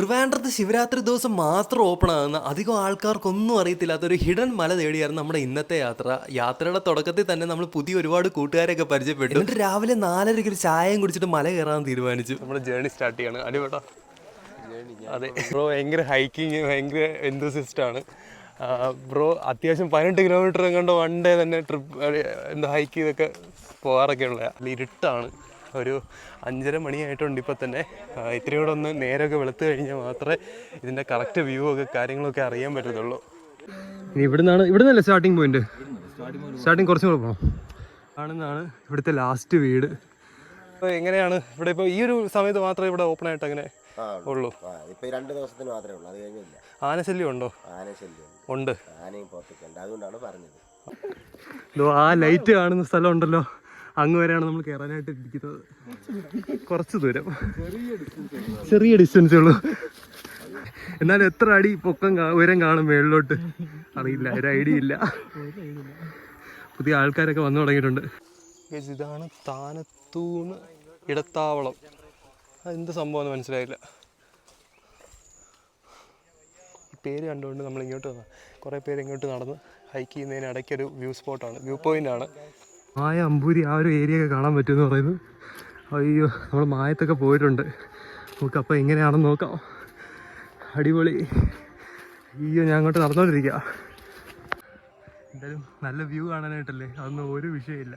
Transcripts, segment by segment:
ട്രിവാൻഡ്രത്ത് ശിവരാത്രി ദിവസം മാത്രം ഓപ്പൺ ആകുന്ന അധികം ആൾക്കാർക്കൊന്നും അറിയത്തില്ലാത്ത ഒരു ഹിഡൻ മല തേടിയായിരുന്നു നമ്മുടെ ഇന്നത്തെ യാത്ര. യാത്രയുടെ തുടക്കത്തിൽ തന്നെ നമ്മൾ പുതിയ ഒരുപാട് കൂട്ടുകാരെയൊക്കെ പരിചയപ്പെട്ടു. എന്നിട്ട് രാവിലെ നാലരയ്ക്ക് ഒരു ചായയും കുടിച്ചിട്ട് മല കയറാൻ തീരുമാനിച്ചു. നമ്മുടെ ജേണി സ്റ്റാർട്ട് ചെയ്യാണ്. അടിപൊളി അതെ. ബ്രോ ഭയങ്കര ഹൈക്കിങ് ഭയങ്കര എന്തോസിസ്റ്റാണ് ആണ്. ബ്രോ അത്യാവശ്യം പതിനെട്ട് കിലോമീറ്റർ കണ്ട് വൺ ഡേ തന്നെ ട്രിപ്പ് എന്താ ഹൈക്ക് ചെയ്തൊക്കെ പോകാറൊക്കെ ഉള്ള ഇരുട്ടാണ്. ഒരു അഞ്ചര മണിയായിട്ടുണ്ട് ഇപ്പം തന്നെ. ഇത്രയും കൂടെ ഒന്ന് നേരമൊക്കെ വെളുത്ത് കഴിഞ്ഞാൽ മാത്രമേ ഇതിന്റെ കറക്റ്റ് വ്യൂ ഒക്കെ കാര്യങ്ങളൊക്കെ അറിയാൻ പറ്റത്തുള്ളൂ. ഇനി ഇവിടുന്നാണ് ഇവിടുന്നല്ലേ സ്റ്റാർട്ടിംഗ് പോയിന്റ് സ്റ്റാർട്ടിങ് കുറച്ചും കൂടെ പോകണം ആണെന്നാണ് ഇവിടുത്തെ ലാസ്റ്റ് വീട്. അപ്പോൾ എങ്ങനെയാണ്? ഇവിടെ ഇപ്പോൾ ഈ ഒരു സമയത്ത് മാത്രമേ ഇവിടെ ഓപ്പൺ ആയിട്ട് അങ്ങനെ ഉള്ളൂ. ഇപ്പൊ ഈ രണ്ട് ദിവസത്തിന് മാത്രമേ ഉള്ളൂ. അത് കഴിഞ്ഞില്ല ആനശല്യം ഉണ്ടോ? ആനശല്യം. ഉണ്ട്. ആനയും അതുകൊണ്ടാണ് പറഞ്ഞത്. ആ ലൈറ്റ് കാണുന്ന സ്ഥലം ഉണ്ടല്ലോ. അങ്ങ് വരെയാണ് നമ്മൾ കയറാനായിട്ട് ഇരിക്കുന്നത്. കുറച്ച് ദൂരം. ചെറിയ ഡിസ്റ്റൻസേ ഉള്ളൂ. എന്നാലും എത്ര അടി പൊക്കം ഉയരം കാണും മേളിലോട്ട്? അറിയില്ല ഒരു ഐഡിയ ഇല്ല. പുതിയ ആൾക്കാരൊക്കെ വന്നു തുടങ്ങിയിട്ടുണ്ട്. ഇതാണ് താനത്തൂന്ന് ഇടത്താവളം. എന്ത് സംഭവം എന്ന് മനസ്സിലായില്ല. പേര് കണ്ടുകൊണ്ട് നമ്മൾ ഇങ്ങോട്ട് വന്നു കുറേ പേര് ഇങ്ങോട്ട് നടന്ന് ഹൈക്ക് ചെയ്യുന്നതിന് ഇടയ്ക്കൊരു വ്യൂ സ്പോട്ടാണ് വ്യൂ പോയിന്റ് ആണ്. മായ അമ്പൂരി ആ ഒരു ഏരിയ ഒക്കെ കാണാൻ പറ്റുമെന്ന് പറയുന്നത് അയ്യോ നമ്മൾ മായത്തൊക്കെ പോയിട്ടുണ്ട്. നമുക്ക് അപ്പോൾ എങ്ങനെയാണെന്ന് നോക്കാം. അടിപൊളി. അയ്യോ ഞാൻ അങ്ങോട്ട് നടന്നുകൊണ്ടിരിക്കുക എന്തായാലും നല്ല വ്യൂ കാണാനായിട്ടല്ലേ? അതൊന്നും ഒരു വിഷയമില്ല.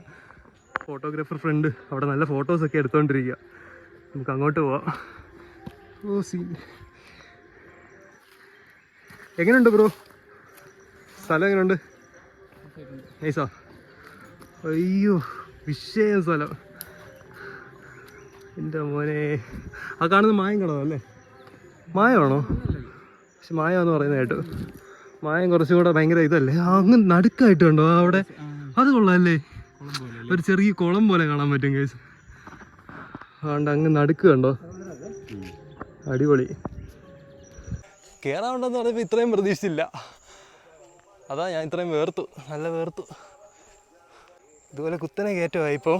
ഫോട്ടോഗ്രാഫർ ഫ്രണ്ട് അവിടെ നല്ല ഫോട്ടോസൊക്കെ എടുത്തുകൊണ്ടിരിക്കുക നമുക്ക് അങ്ങോട്ട് പോവാം. ഓ സീൻ എങ്ങനെയുണ്ട് ബ്രോ സ്ഥലം എങ്ങനെയുണ്ട്? നൈസാ അയ്യോ വിഷയം സ്ഥലം. എന്റെ മോനെ. ആ കാണുന്ന മായം കടോ അല്ലേ മായമാണോ പക്ഷെ മായമെന്ന് പറയുന്നത് കേട്ടു. മായം കുറച്ചും കൂടെ ഭയങ്കര ഇതല്ലേ? അങ്ങ് നടുക്കായിട്ട് കണ്ടോ? അവിടെ അത് കൊള്ളാല്ലേ? ഒരു ചെറിയ കുളം പോലെ കാണാൻ പറ്റും കേസ് അതുകൊണ്ട് അങ്ങ് നടുക്ക് കണ്ടോ? അടിപൊളി. കയറാനുണ്ടെന്ന് പറഞ്ഞപ്പോൾ ഇത്രയും പ്രതീക്ഷിച്ചില്ല. അതാ ഞാൻ ഇത്രയും വേർത്തു. നല്ല വേർത്തു. ഇതുപോലെ കുത്തനെ കയറ്റമായി. ഇപ്പോൾ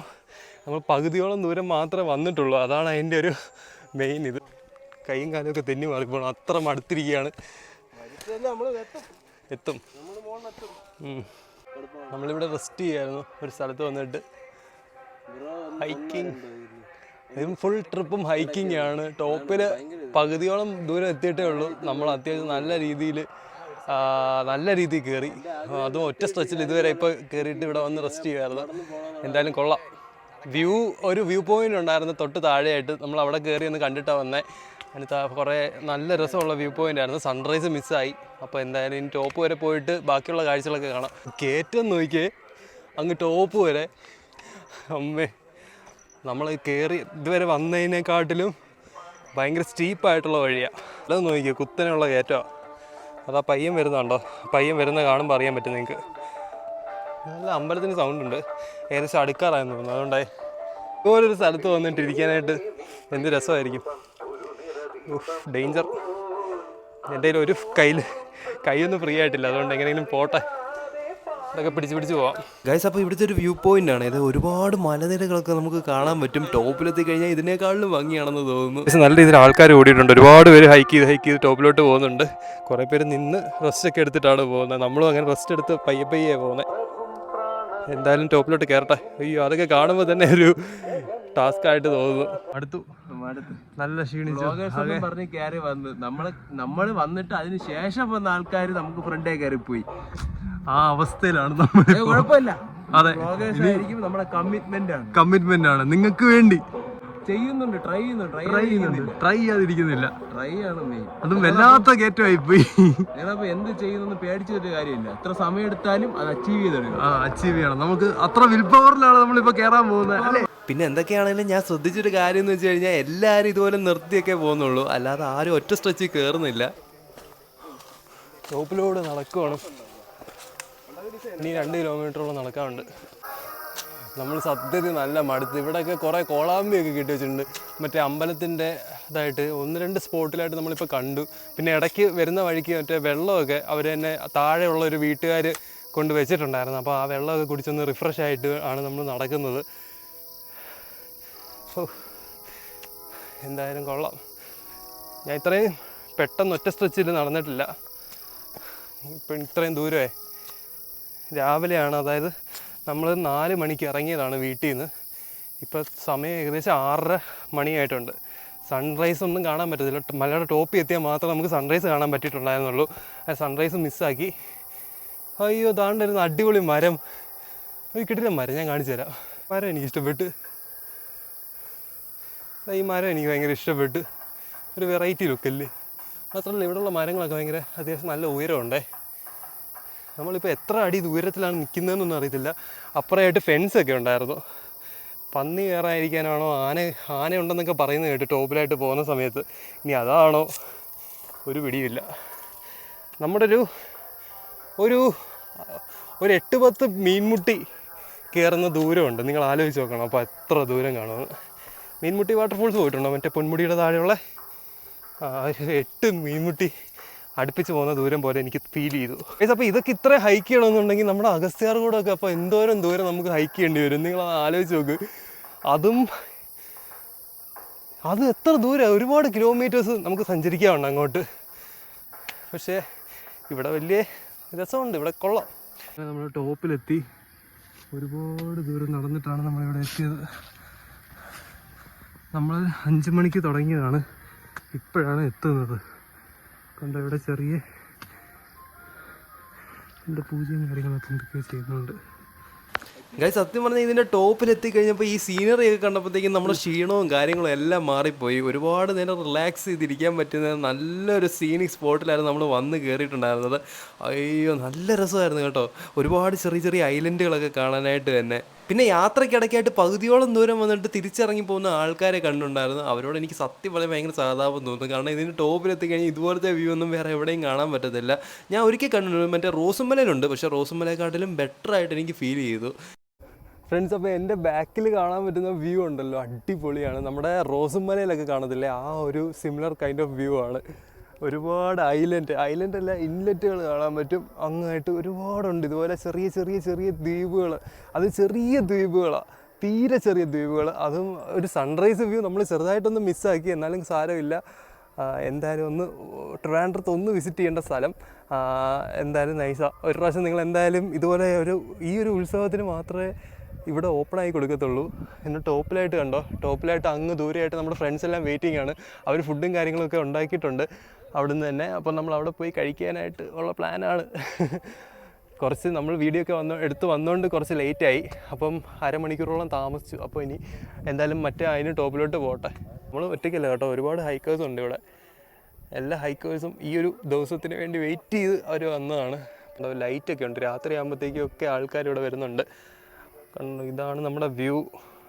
നമ്മൾ പകുതിയോളം ദൂരം മാത്രമേ വന്നിട്ടുള്ളൂ. അതാണ് അതിന്റെ ഒരു മെയിൻ ഇത്. കൈയും കാലുമൊക്കെ തെന്നി മാറിപ്പോണം. അത്ര മടുത്തിരിക്കുകയാണ്. എത്തും. നമ്മളിവിടെ റെസ്റ്റ് ചെയ്യായിരുന്നു. ഒരു സ്ഥലത്ത് വന്നിട്ട് ഹൈക്കിങ് ഇതും ഫുൾ ട്രിപ്പും ഹൈക്കിംഗ് ആണ്. ടോപ്പിൽ പകുതിയോളം ദൂരം എത്തിയിട്ടേ ഉള്ളൂ. നമ്മൾ അത്യാവശ്യം നല്ല രീതിയിൽ നല്ല രീതിയിൽ കയറി അതും ഒറ്റ സ്ട്രെച്ചിൽ ഇതുവരെ ഇപ്പോൾ കയറിയിട്ട് ഇവിടെ വന്ന് റെസ്റ്റ് ചെയ്യുമായിരുന്നു എന്തായാലും കൊള്ളാം. വ്യൂ ഒരു വ്യൂ പോയിന്റ് ഉണ്ടായിരുന്നു തൊട്ട് താഴെയായിട്ട്. നമ്മൾ അവിടെ കയറി ഒന്ന് കണ്ടിട്ടാണ് വന്നേ. അതിനകത്ത് കുറേ നല്ല രസമുള്ള വ്യൂ പോയിന്റ് ആയിരുന്നു. സൺറൈസ് മിസ്സായി അപ്പോൾ എന്തായാലും ഇനി ടോപ്പ് വരെ പോയിട്ട് ബാക്കിയുള്ള കാഴ്ചകളൊക്കെ കാണാം. കയറ്റം നോക്കിയേ. അങ്ങ് ടോപ്പ് വരെ. അമ്മേ. നമ്മൾ കയറി ഇതുവരെ വന്നതിനെക്കാട്ടിലും ഭയങ്കര സ്റ്റീപ്പായിട്ടുള്ള വഴിയാണ് അതൊന്ന് നോക്കിയോ കുത്തനെയുള്ള കയറ്റമാണ് അതാ പയ്യൻ വരുന്നുണ്ടോ പയ്യൻ വരുന്ന കാണുമ്പോൾ അറിയാൻ പറ്റും നിങ്ങൾക്ക് നല്ല അമ്പലത്തിന് സൗണ്ട് ഉണ്ട്. ഏകദേശം അടുക്കാറായെന്ന് തോന്നുന്നു. അതുകൊണ്ടായി ഇതുപോലൊരു സ്ഥലത്ത് വന്നിട്ട് ഇരിക്കാനായിട്ട് എന്ത് രസമായിരിക്കും. ഡേഞ്ചർ എന്റെ കയ്യിൽ ഒരു കയ്യിൽ കൈയൊന്നും ഫ്രീ ആയിട്ടില്ല. അതുകൊണ്ട് എങ്ങനെയെങ്കിലും പോട്ടെ. ഇതൊക്കെ പിടിച്ച് പിടിച്ച് പോവാം. ഗൈസ് അപ്പോൾ ഇവിടുത്തെ ഒരു വ്യൂ പോയിന്റ് ആണ്. ഇത് ഒരുപാട് മലനിരകളൊക്കെ നമുക്ക് കാണാൻ പറ്റും. ടോപ്പിലെത്തി കഴിഞ്ഞാൽ ഇതിനേക്കാളും ഭംഗിയാണെന്ന് തോന്നുന്നു. നല്ല രീതിയിൽ ആൾക്കാർ ഓടിയിട്ടുണ്ട്. ഒരുപാട് പേര് ഹൈക്ക് ചെയ്ത് ഹൈക്ക് ചെയ്ത് ടോപ്പിലോട്ട് പോകുന്നുണ്ട്. കുറേ പേര് നിന്ന് റെസ്റ്റ് ഒക്കെ എടുത്തിട്ടാണ് പോകുന്നത്. നമ്മളും അങ്ങനെ റെസ്റ്റ് എടുത്ത് പയ്യെ പയ്യെ പോകുന്നത് എന്തായാലും ടോപ്പിലോട്ട് കയറട്ടെ അയ്യോ അതൊക്കെ കാണുമ്പോൾ തന്നെ ഒരു ടാസ്ക് ആയിട്ട് തോന്നുന്നു. അടുത്തു. നല്ല ക്ഷീണിച്ചു. പറഞ്ഞ് കയറി വന്ന്. നമ്മൾ നമ്മൾ വന്നിട്ട് അതിന് ശേഷം വന്ന ആൾക്കാർ നമുക്ക് ഫ്രണ്ടേ കയറി പോയി ആ അവസ്ഥയിലാണ് നമ്മൾ കുഴപ്പമില്ല. അതെ. നമ്മുടെ കമ്മിറ്റ്മെന്റ് ആണ്. കമ്മിറ്റ്മെന്റ് ആണ്. നിങ്ങൾക്ക് വേണ്ടി. ചെയ്യുന്നുണ്ട് ട്രൈ ചെയ്യുന്നുണ്ട് ട്രൈ ചെയ്യുന്നുണ്ട്. ട്രൈ ചെയ്യാതിരിക്കുന്നില്ല. ട്രൈ ആണ് മെയിൻ അതും വല്ലാത്ത കയറ്റമായി പോയി നിങ്ങളപ്പോ എന്ത് ചെയ്യുന്നെന്ന് പേടിച്ചിട്ട് കാര്യമില്ല. എത്ര സമയം എടുത്താലും അത് അച്ചീവ് ചെയ്തെടുക്കും. ആ അച്ചീവ് ചെയ്യണം. നമുക്ക് അത്ര വിൽ പവറിലാണ് നമ്മളിപ്പോ കയറാൻ പോകുന്നത്. പിന്നെ എന്തൊക്കെയാണെങ്കിലും ഞാൻ ശ്രദ്ധിച്ചൊരു കാര്യം എന്ന് വെച്ച് കഴിഞ്ഞാൽ എല്ലാവരും ഇതുപോലെ നിർത്തിയൊക്കെ പോകുന്നുള്ളൂ. അല്ലാതെ ആരും ഒറ്റ സ്ട്രെച്ചിൽ കയറുന്നില്ല ടോപ്പിലൂടെ നടക്കുവാണ്. ഇനി രണ്ട് കിലോമീറ്ററോളം നടക്കാറുണ്ട് നമ്മൾ സത്യത്തിൽ നല്ല മടുത്ത്. ഇവിടെയൊക്കെ കുറേ കോളാമ്പിയൊക്കെ കിട്ടി വെച്ചിട്ടുണ്ട്. മറ്റേ അമ്പലത്തിന്റെ ഇതായിട്ട് ഒന്ന് രണ്ട് സ്പോട്ടിലായിട്ട് നമ്മളിപ്പോൾ കണ്ടു. പിന്നെ ഇടയ്ക്ക് വരുന്ന വഴിക്ക് മറ്റേ വെള്ളമൊക്കെ അവർ തന്നെ താഴെയുള്ള ഒരു വീട്ടുകാർ കൊണ്ട് വെച്ചിട്ടുണ്ടായിരുന്നു. അപ്പോൾ ആ വെള്ളമൊക്കെ കുടിച്ചൊന്ന് റിഫ്രഷ് ആയിട്ട് ആണ് നമ്മൾ നടക്കുന്നത്. ഓ എന്തായാലും കൊള്ളാം. ഞാൻ ഇത്രയും പെട്ടെന്ന് ഒറ്റ സ്ട്രെച്ചിൽ നടന്നിട്ടില്ല. ഇപ്പം ഇത്രയും ദൂരമേ. രാവിലെയാണ് അതായത് നമ്മൾ നാല് മണിക്ക് ഇറങ്ങിയതാണ് വീട്ടിൽ നിന്ന് ഇപ്പോൾ സമയം ഏകദേശം ആറര മണിയായിട്ടുണ്ട്. സൺറൈസ് ഒന്നും കാണാൻ പറ്റത്തില്ല. മലയുടെ ടോപ്പിൽ എത്തിയാൽ മാത്രമേ നമുക്ക് സൺറൈസ് കാണാൻ പറ്റിയിട്ടുണ്ടായിരുന്നുള്ളൂ. ആ സൺറൈസ് മിസ്സാക്കി. അയ്യോ താണ്ടിരുന്ന അടിപൊളി മരം. ഒരു കിട്ടില്ല മരം ഞാൻ കാണിച്ചു തരാം. മരം എനിക്ക് ഇഷ്ടപ്പെട്ട്. ഈ മരം എനിക്ക് ഭയങ്കര ഇഷ്ടപ്പെട്ട്. ഒരു വെറൈറ്റി ലുക്കല്ലേ മാത്രമല്ല ഇവിടെയുള്ള മരങ്ങളൊക്കെ ഭയങ്കര അത്യാവശ്യം നല്ല ഉയരമുണ്ടേ. നമ്മളിപ്പോൾ എത്ര അടി ദൂരത്തിലാണ് നിൽക്കുന്നതെന്നൊന്നും അറിയത്തില്ല. അപ്പുറമായിട്ട് ഫെൻസൊക്കെ ഉണ്ടായിരുന്നു. പന്നി കയറായിരിക്കാനാണോ ആന ആന ഉണ്ടെന്നൊക്കെ പറയുന്നത് കേട്ട് ടോപ്പിലായിട്ട് പോകുന്ന സമയത്ത്. ഇനി അതാണോ? ഒരു പിടിയുമില്ല. നമ്മുടെ ഒരു ഒരു ഒരു എട്ട് പത്ത് മീൻമുട്ടി കയറുന്ന ദൂരമുണ്ട്. നിങ്ങൾ ആലോചിച്ച് നോക്കണം. അപ്പോൾ എത്ര ദൂരം കാണുമെന്ന്. മീൻമുട്ടി വാട്ടർഫോൾസ് പോയിട്ടുണ്ടോ? മറ്റേ പൊന്മുടിയുടെ താഴെയുള്ള എട്ട് മീൻമുട്ടി അടുപ്പിച്ച് പോകുന്ന ദൂരം പോലെ എനിക്ക് ഫീൽ ചെയ്തു. അപ്പോൾ ഇതൊക്കെ ഇത്ര ഹൈക്ക് ചെയ്യണമെന്നുണ്ടെങ്കിൽ നമ്മുടെ കൂടൊക്കെ അപ്പോൾ എന്തോരം ദൂരം നമുക്ക് ഹൈക്ക് ചെയ്യേണ്ടി വരും? നിങ്ങൾ ആലോചിച്ച് നോക്ക്. അതും അത് എത്ര ദൂരം? ഒരുപാട് കിലോമീറ്റേഴ്സ് നമുക്ക് സഞ്ചരിക്കാറുണ്ട് അങ്ങോട്ട്. പക്ഷേ ഇവിടെ വലിയ രസമുണ്ട്. ഇവിടെ കൊള്ളാം. നമ്മൾ ടോപ്പിലെത്തി. ഒരുപാട് ദൂരം നടന്നിട്ടാണ് നമ്മളിവിടെ എത്തിയത്. നമ്മൾ അഞ്ച് മണിക്ക് തുടങ്ങിയതാണ്. ഇപ്പോഴാണ് എത്തുന്നത്. കണ്ടോ ഇവിടെ ചെറിയ എന്റെ പൂജയും കാര്യങ്ങളൊക്കെ എന്തൊക്കെയോ ചെയ്യുന്നുണ്ട്. ഗൈസ് സത്യം പറഞ്ഞാൽ ഇതിന്റെ ടോപ്പിൽ എത്തിക്കഴിഞ്ഞപ്പോൾ ഈ സീനറി ഒക്കെ കണ്ടപ്പോഴത്തേക്കും നമ്മുടെ ക്ഷീണവും കാര്യങ്ങളും എല്ലാം മാറിപ്പോയി. ഒരുപാട് നേരം റിലാക്സ് ചെയ്തിരിക്കാൻ പറ്റുന്ന നല്ലൊരു സീനിക് സ്പോട്ടിലായിരുന്നു നമ്മൾ വന്ന് കയറിയിട്ടുണ്ടായിരുന്നത് അയ്യോ നല്ല രസമായിരുന്നു കേട്ടോ. ഒരുപാട് ചെറിയ ചെറിയ ഐലൻഡുകളൊക്കെ കാണാനായിട്ട് തന്നെ. പിന്നെ യാത്രക്കിടയ്ക്കായിട്ട് പകുതിയോളം ദൂരം വന്നിട്ട് തിരിച്ചിറങ്ങി പോകുന്ന ആൾക്കാരെ കണ്ടുണ്ടായിരുന്നു അവരോട് എനിക്ക് സത്യം പറയാൻ ഭയങ്കര സഹതാപം തോന്നുന്നു. കാരണം ഇതിന് ടോപ്പിൽ എത്തിക്കഴിഞ്ഞാൽ ഇതുപോലത്തെ വ്യൂ ഒന്നും വേറെ എവിടെയും കാണാൻ പറ്റത്തില്ല. ഞാൻ ഒരിക്കൽ കണ്ടിട്ടുണ്ട്. മറ്റേ റോസുമലയിലുണ്ട്. പക്ഷേ റോസുമലയെക്കാട്ടിലും ബെറ്റർ ആയിട്ട് എനിക്ക് ഫീൽ ചെയ്തു. ഫ്രണ്ട്സ് അപ്പോൾ എന്റെ ബാക്കിൽ കാണാൻ പറ്റുന്ന വ്യൂ ഉണ്ടല്ലോ. അടിപൊളിയാണ്. നമ്മുടെ റോസുമലയിലൊക്കെ കാണത്തില്ലേ? ആ ഒരു സിമിലർ കൈൻഡ് ഓഫ് വ്യൂ ആണ്. ഒരുപാട് ഐലൻഡ് ഐലൻഡ് അല്ല ഇൻലെറ്റുകൾ കാണാൻ പറ്റും. അങ്ങായിട്ട് ഒരുപാടുണ്ട്. ഇതുപോലെ ചെറിയ ചെറിയ ചെറിയ ദ്വീപുകൾ അത് ചെറിയ ദ്വീപുകളാണ് തീരെ ചെറിയ ദ്വീപുകൾ അതും ഒരു സൺറൈസ് വ്യൂ നമ്മൾ ചെറുതായിട്ടൊന്ന് മിസ്സാക്കി എന്നാലും സാരമില്ല. എന്തായാലും ഒന്ന് ട്രിവാൻഡ്രത്ത് ഒന്ന് വിസിറ്റ് ചെയ്യേണ്ട സ്ഥലം. എന്തായാലും നൈസാണ് ഒരു പ്രാവശ്യം നിങ്ങൾ എന്തായാലും ഇതുപോലെ ഒരു ഈ ഒരു ഉത്സവത്തിന് മാത്രമേ ഇവിടെ ഓപ്പൺ ആയി കൊടുക്കത്തുള്ളൂ. എന്ന് ടോപ്പിലായിട്ട് കണ്ടോ? ടോപ്പിലായിട്ട് അങ്ങ് ദൂരെയായിട്ട് നമ്മുടെ ഫ്രണ്ട്സ് എല്ലാം വെയിറ്റിംഗ് ആണ്. അവർ ഫുഡും കാര്യങ്ങളൊക്കെ ഉണ്ടാക്കിയിട്ടുണ്ട്. അവിടുന്ന് തന്നെ. അപ്പം നമ്മൾ അവിടെ പോയി കഴിക്കാനായിട്ട് ഉള്ള പ്ലാനാണ് കുറച്ച് നമ്മൾ വീഡിയോ ഒക്കെ വന്ന് എടുത്ത് വന്നുകൊണ്ട് കുറച്ച് ലേറ്റായി അപ്പം അരമണിക്കൂറോളം താമസിച്ചു. അപ്പോൾ ഇനി എന്തായാലും മറ്റേ അതിന് ടോപ്പിലോട്ട് പോട്ടെ. നമ്മൾ ഒറ്റയ്ക്കല്ല കേട്ടോ. ഒരുപാട് ഹൈക്കേഴ്സ് ഉണ്ട് ഇവിടെ. എല്ലാ ഹൈക്കേഴ്സും ഈ ഒരു ദിവസത്തിന് വേണ്ടി വെയിറ്റ് ചെയ്ത് അവർ വന്നതാണ്. ലൈറ്റൊക്കെ ഉണ്ട്. രാത്രി ആകുമ്പോഴത്തേക്കും ഒക്കെ ആൾക്കാർ ഇവിടെ വരുന്നുണ്ട്. കണ്ടോ ഇതാണ് നമ്മുടെ വ്യൂ.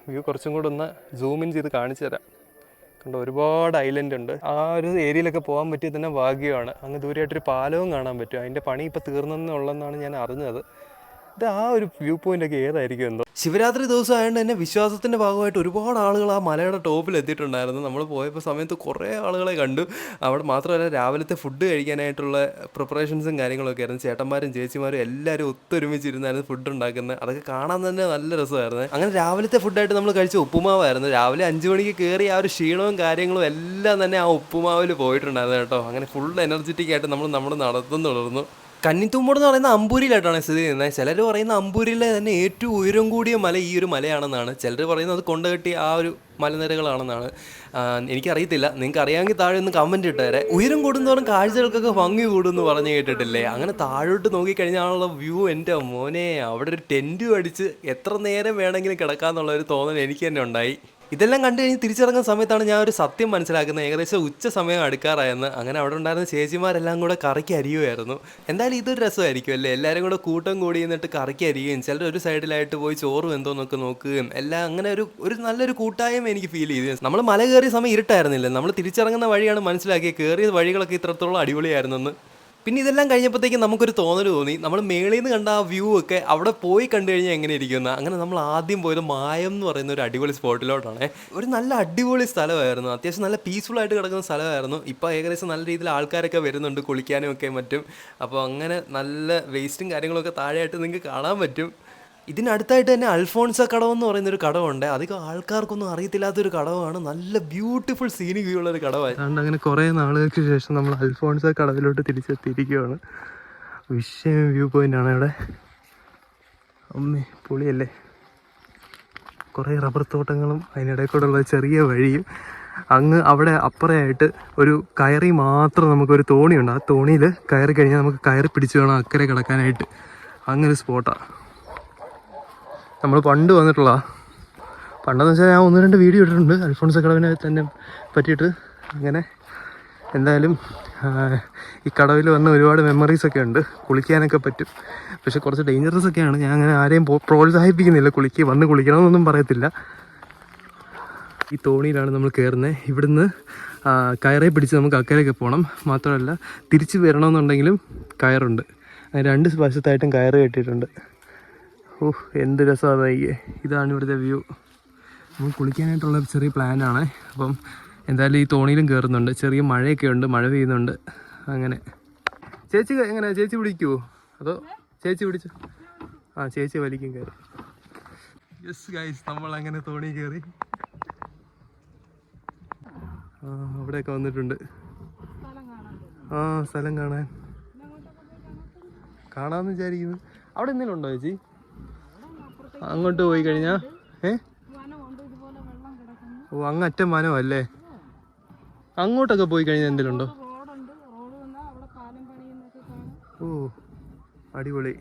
വ്യൂ കുറച്ചും കൂടെ ഒന്ന് സൂം ഇൻ ചെയ്ത് കാണിച്ചു തരാം. കണ്ടോ ഒരുപാട് ഐലൻഡ് ഉണ്ട്. ആ ഒരു ഏരിയയിലൊക്കെ പോകാൻ പറ്റിയ തന്നെ ഭാഗ്യമാണ്. അങ്ങ് ദൂരെയായിട്ടൊരു പാലവും കാണാൻ പറ്റും. അതിന്റെ പണി ഇപ്പോൾ തീർന്നെന്നുള്ളതെന്നാണ് ഞാൻ അറിഞ്ഞത്. ഇത് ആ ഒരു വ്യൂ പോയിന്റ് ഒക്കെ ഏതായിരിക്കും എന്തോ? ശിവരാത്രി ദിവസം ആയതുകൊണ്ട് തന്നെ വിശ്വാസത്തിന്റെ ഭാഗമായിട്ട് ഒരുപാട് ആളുകൾ ആ മലയുടെ ടോപ്പിൽ എത്തിയിട്ടുണ്ടായിരുന്നു. നമ്മൾ പോയപ്പോൾ സമയത്ത് കുറേ ആളുകളെ കണ്ടു. അവിടെ മാത്രമല്ല രാവിലത്തെ ഫുഡ് കഴിക്കാനായിട്ടുള്ള പ്രിപ്പറേഷൻസും കാര്യങ്ങളൊക്കെ ആയിരുന്നു. ചേട്ടന്മാരും ചേച്ചിമാരും എല്ലാവരും ഒത്തൊരുമിച്ചിരുന്നായിരുന്നു ഫുഡ് ഉണ്ടാക്കുന്നത്. അതൊക്കെ കാണാൻ തന്നെ നല്ല രസമായിരുന്നു. അങ്ങനെ രാവിലത്തെ ഫുഡായിട്ട് നമ്മൾ കഴിച്ച ഉപ്പുമാവായിരുന്നു. രാവിലെ അഞ്ച് മണിക്ക് കയറി ആ ഒരു ക്ഷീണവും കാര്യങ്ങളും എല്ലാം തന്നെ ആ ഉപ്പുമാവിൽ പോയിട്ടുണ്ടായിരുന്നു കേട്ടോ. അങ്ങനെ ഫുൾ എനർജറ്റിക് ആയിട്ട് നമ്മൾ നമ്മൾ നടത്തുന്നു തുടർന്നു. കന്നിത്തുമ്പോട് എന്ന് പറയുന്ന അമ്പൂരിയിലായിട്ടാണ് സ്ഥിതി ചെയ്യുന്നത്. ചിലർ പറയുന്ന അമ്പൂരിലെ തന്നെ ഏറ്റവും ഉയരം കൂടിയ മല ഈ ഒരു മലയാണെന്നാണ്. ചിലർ പറയുന്നത് അത് കൊണ്ടുകെട്ടിയ ആ ഒരു മലനിരകളാണെന്നാണ്. എനിക്കറിയത്തില്ല. നിങ്ങൾക്ക് അറിയാമെങ്കിൽ താഴെ ഒന്ന് കമന്റ് ഇട്ടേരെ. ഉയരം കൂടുന്നതോറും കാഴ്ചകൾക്കൊക്കെ ഭംഗി കൂടുമെന്ന് പറഞ്ഞ് കേട്ടിട്ടില്ലേ? അങ്ങനെ താഴോട്ട് നോക്കിക്കഴിഞ്ഞാലുള്ള വ്യൂ എന്റെ മോനെ. അവിടെ ഒരു ടെന്റും അടിച്ച് എത്ര നേരം വേണമെങ്കിലും കിടക്കാമെന്നുള്ളൊരു തോന്നൽ എനിക്ക് തന്നെ ഉണ്ടായി. ഇതെല്ലാം കണ്ടു കഴിഞ്ഞ് തിരിച്ചിറങ്ങുന്ന സമയത്താണ് ഞാൻ ഒരു സത്യം മനസ്സിലാക്കുന്നത്. ഏകദേശം ഉച്ച സമയം അടുക്കാറായെന്ന്. അങ്ങനെ അവിടെ ഉണ്ടായിരുന്ന ചേച്ചിമാരെല്ലാം കൂടെ കറിക്ക് അരിയുമായിരുന്നു എന്തായാലും ഇതൊരു രസമായിരിക്കും അല്ലേ? എല്ലാവരും കൂടെ കൂട്ടം കൂടി നിന്നിട്ട് കറിക്ക് അരിയുകയും ചിലർ ഒരു സൈഡിലായിട്ട് പോയി ചോറും എന്തോന്നൊക്കെ നോക്കുകയും എല്ലാം അങ്ങനെ ഒരു ഒരു നല്ലൊരു കൂട്ടായ്മ എനിക്ക് ഫീൽ ചെയ്തു. നമ്മൾ മല കയറിയ സമയം ഇരുട്ടായിരുന്നില്ല? നമ്മൾ തിരിച്ചിറങ്ങുന്ന വഴിയാണ് മനസ്സിലാക്കിയത്. കയറിയ വഴികളൊക്കെ ഇത്രത്തോളം അടിപൊളിയായിരുന്നെന്ന്. പിന്നെ ഇതെല്ലാം കഴിഞ്ഞപ്പോഴത്തേക്കും നമുക്കൊരു തോന്നൽ തോന്നി. നമ്മൾ മേളിൽ നിന്ന് കണ്ട ആ വ്യൂ ഒക്കെ അവിടെ പോയി കണ്ടു കഴിഞ്ഞാൽ എങ്ങനെ ഇരിക്കുന്ന അങ്ങനെ നമ്മൾ ആദ്യം പോയത് മായം എന്ന് പറയുന്ന ഒരു അടിപൊളി സ്പോട്ടിലോട്ടാണ്. ഒരു നല്ല അടിപൊളി സ്ഥലമായിരുന്നു. അത്യാവശ്യം നല്ല പീസ്ഫുൾ ആയിട്ട് കിടക്കുന്ന സ്ഥലമായിരുന്നു. ഇപ്പോൾ ഏകദേശം നല്ല രീതിയിൽ ആൾക്കാരൊക്കെ വരുന്നുണ്ട് കുളിക്കാനും ഒക്കെ മറ്റും അപ്പോൾ അങ്ങനെ നല്ല വേസ്റ്റും കാര്യങ്ങളൊക്കെ താഴെയായിട്ട് നിങ്ങൾക്ക് കാണാൻ പറ്റും. ഇതിനടുത്തായിട്ട് തന്നെ അൽഫോൺസ കടവ് എന്ന് പറയുന്നൊരു കടവുണ്ട്. അധികം ആൾക്കാർക്കൊന്നും അറിയത്തില്ലാത്തൊരു കടവാണ്. നല്ല ബ്യൂട്ടിഫുൾ ഉള്ള ഒരു കടവായി. അതുകൊണ്ട് അങ്ങനെ കുറേ നാളുകൾക്ക് ശേഷം നമ്മൾ അൽഫോൺസ കടവിലോട്ട് തിരിച്ചെത്തിയിരിക്കുകയാണ്. വിഷയം വ്യൂ പോയിന്റ് ആണ് ഇവിടെ അമ്മേ പൊളിയല്ലേ? കുറേ റബ്ബർ തോട്ടങ്ങളും അതിനിടയിൽ കൂടെയുള്ള ചെറിയ വഴിയും അങ്ങ് അവിടെ അപ്പുറമായിട്ട് ഒരു കയറി മാത്രം നമുക്കൊരു തോണിയുണ്ട്. ആ തോണിയിൽ കയറി കഴിഞ്ഞാൽ നമുക്ക് കയറി പിടിച്ച് വേണം അക്കരെ കിടക്കാനായിട്ട്. അങ്ങനെ ഒരു സ്പോട്ടാണ് നമ്മൾ പണ്ട് വന്നിട്ടുള്ള പണ്ടെന്ന് വെച്ചാൽ ഞാൻ ഒന്ന് രണ്ട് വീഡിയോ ഇട്ടിട്ടുണ്ട്. അൽഫോൺസ് കടവിനെ തന്നെ പറ്റിയിട്ട് അങ്ങനെ എന്തായാലും ഈ കടവിൽ വന്ന ഒരുപാട് മെമ്മറീസ് ഒക്കെ ഉണ്ട്. കുളിക്കാനൊക്കെ പറ്റും. പക്ഷെ കുറച്ച് ഡേഞ്ചറസ് ഒക്കെയാണ്. ഞാൻ അങ്ങനെ ആരെയും പ്രോത്സാഹിപ്പിക്കുന്നില്ല. കുളിക്ക് വന്ന് കുളിക്കണമെന്നൊന്നും പറയത്തില്ല. ഈ തോണിയിലാണ് നമ്മൾ കയറുന്നത് ഇവിടുന്ന് കയറെ പിടിച്ച് നമുക്ക് അക്കരയൊക്കെ പോകണം മാത്രമല്ല തിരിച്ച് വരണമെന്നുണ്ടെങ്കിലും കയറുണ്ട്. രണ്ട് വശത്തായിട്ടും കയറ് കെട്ടിയിട്ടുണ്ട്. ഓഹ് എന്ത് രസമാണ് ഇതാണ് ഇവിടുത്തെ വ്യൂ നമ്മൾ കുളിക്കാനായിട്ടുള്ള ചെറിയ പ്ലാനാണ് അപ്പം എന്തായാലും ഈ തോണിയിലും കയറുന്നുണ്ട് ചെറിയ മഴയൊക്കെ ഉണ്ട്. മഴ പെയ്യുന്നുണ്ട്. അങ്ങനെ. ചേച്ചി എങ്ങനെ? ചേച്ചി പിടിക്കുമോ അതോ ചേച്ചി പിടിച്ചു ആ ചേച്ചി വലിക്കും കയറി. യെസ് ഗൈസ് നമ്മൾ അങ്ങനെ തോണി കയറി. ആ അവിടെയൊക്കെ വന്നിട്ടുണ്ട്. ആ സ്ഥലം കാണാൻ. കാണാന്ന് വിചാരിക്കുന്നു. അവിടെ എന്തെങ്കിലും ഉണ്ടോ ചേച്ചി? അങ്ങോട്ട് പോയി കഴിഞ്ഞാ? ഏ? ഓ അങ്ങ് അറ്റം വനം അല്ലേ അങ്ങോട്ടൊക്കെ പോയി കഴിഞ്ഞാൽ എന്തെങ്കിലുണ്ടോ ഓ അടിപൊളി.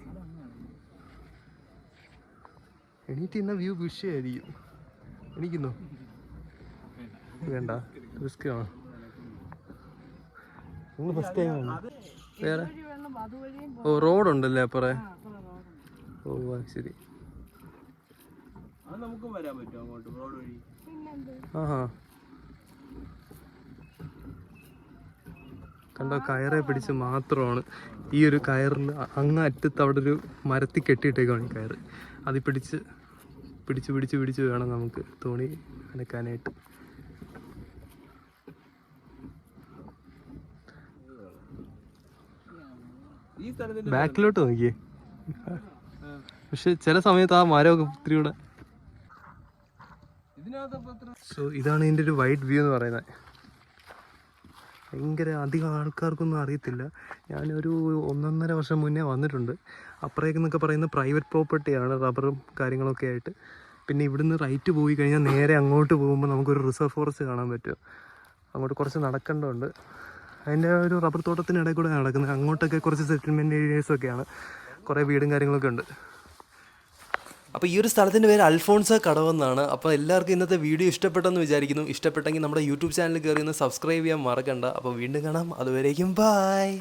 എണീറ്റ് ഇന്ന വ്യൂ വിഷയായിരിക്കും. എണീക്കുന്നോ? വേണ്ട റിസ്ക് ആണ്. നിങ്ങൾ ഫസ്റ്റ് ടൈം ആണ്. വേറെ? ഓ റോഡുണ്ടല്ലേ അപ്പറേ? ഓ ശരി. അത് നമുക്കും വരാൻ പറ്റും അങ്ങോട്ട് റോഡ് വഴി. ആഹാ. കണ്ടോ കയറെ പിടിച്ച് മാത്രമാണ് ഈ ഒരു കയറിൽ അങ്ങ് അറ്റത്ത് അവിടെ ഒരു മരത്തിൽ കെട്ടിയിട്ടേക്കാണ് ഈ കയറ്. അത് പിടിച്ച് പിടിച്ച് പിടിച്ച് പിടിച്ച് വേണം നമുക്ക് തോണി അനക്കാനായിട്ട്. ബാക്കിലോട്ട് നോക്കിയേ. പക്ഷെ ചില സമയത്ത് ആ മരമൊക്കെ ഒത്തിരി കൂടെ സോ ഇതാണ് ഇതിന്റെ ഒരു വൈഡ് വ്യൂ എന്ന് പറയുന്നത്. ഭയങ്കര അധികം ആൾക്കാർക്കൊന്നും അറിയത്തില്ല. ഞാനൊരു ഒന്നൊന്നര വർഷം മുന്നേ വന്നിട്ടുണ്ട്. അപ്പുറേക്ക് പറയുന്ന പ്രൈവറ്റ് പ്രോപ്പർട്ടിയാണ് റബ്ബറും കാര്യങ്ങളൊക്കെ ആയിട്ട്. പിന്നെ ഇവിടുന്ന് റൈറ്റ് പോയി കഴിഞ്ഞാൽ നേരെ അങ്ങോട്ട് പോകുമ്പോൾ നമുക്കൊരു റിസർവ് ഫോറസ്റ്റ് കാണാൻ പറ്റും. അങ്ങോട്ട് കുറച്ച് നടക്കേണ്ടതുണ്ട്. അതിന്റെ ഒരു റബ്ബർ തോട്ടത്തിനിടയിൽ കൂടെ നടക്കുന്നത്. അങ്ങോട്ടൊക്കെ കുറച്ച് സെറ്റിൽമെന്റ് ഏരിയേഴ്സൊക്കെയാണ് കുറേ വീടും കാര്യങ്ങളൊക്കെ ഉണ്ട്. അപ്പോൾ ഈ ഒരു സ്ഥലത്തിന്റെ പേര് അൽഫോൺസ കടവെന്നാണ് അപ്പോൾ എല്ലാവർക്കും ഇന്നത്തെ വീഡിയോ ഇഷ്ടപ്പെട്ടെന്ന് വിചാരിക്കുന്നു. ഇഷ്ടപ്പെട്ടെങ്കിൽ നമ്മുടെ യൂട്യൂബ് ചാനൽ കയറി ഒന്ന് സബ്സ്ക്രൈബ് ചെയ്യാൻ മറക്കണ്ട. അപ്പോൾ വീണ്ടും കാണാം. അതുവരേക്കും ബായ്